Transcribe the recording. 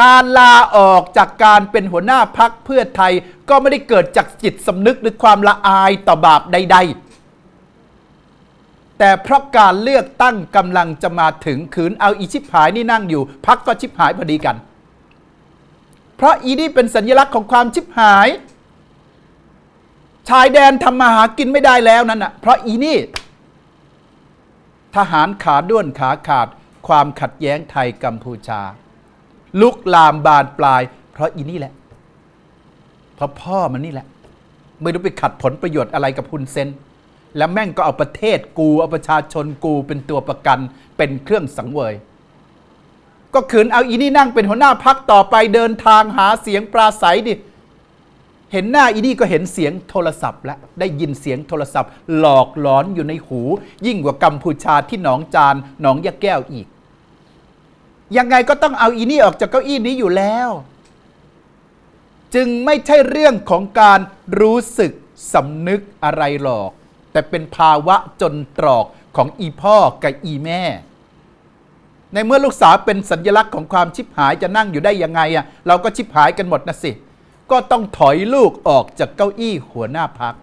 การลาออกจากการเป็นหัวหน้าพักเพื่อไทย ก็ไม่ได้เกิดจากจิตสำนึกหรือความละอายต่อบาปใด ๆแต่เพราะการเลือกตั้งกำลังจะมาถึงขืนเอาอีชิบหายนี่นั่งอยู่ พักก็ชิบหายพอดีกัน เพราะอีนี่เป็นสัญลักษณ์ของความชิบหาย ชายแดนทำมาหากินไม่ได้แล้วนั่นน่ะเพราะอีนี่ ทหารขาด้วนขาขาด ความขัดแย้งไทยกัมพูชา ลุกลามบานปลาย เพราะอีนี่แหละ เพราะพ่อมันนี่แหละ ไม่รู้ไปขัดผลประโยชน์อะไรกับคุณเซนแล้วแม่งก็เอาประเทศกู เอาประชาชนกูเป็นตัวประกันเป็นเครื่องสังเวย ก็ขืนเอาอีนี่นั่งเป็นหัวหน้าพักต่อไปเดินทางหาเสียงปราศัยดิเห็นหน้าอีนี่ก็เห็นเสียงโทรศัพท์แล้วได้ยินเสียงโทรศัพท์ หลอกหลอนอยู่ในหู ยิ่งกว่ากัมพูชาที่หนองจานหนองยะแก้วอีก ยังไงก็ต้องเอาอีนี่ออกจากเก้าอี้นี้อยู่แล้ว จึงไม่ใช่เรื่องของการรู้สึกสำนึกอะไรหรอก แต่เป็นภาวะจนตรอกของอีพ่อกับอีแม่ ในเมื่อลูกสาวเป็นสัญลักษณ์ของความชิบหายจะนั่งอยู่ได้ยังไงอะเราก็ชิบหายกันหมดนะสิ ก็ต้องถอยลูกออกจากเก้าอี้หัวหน้าพัก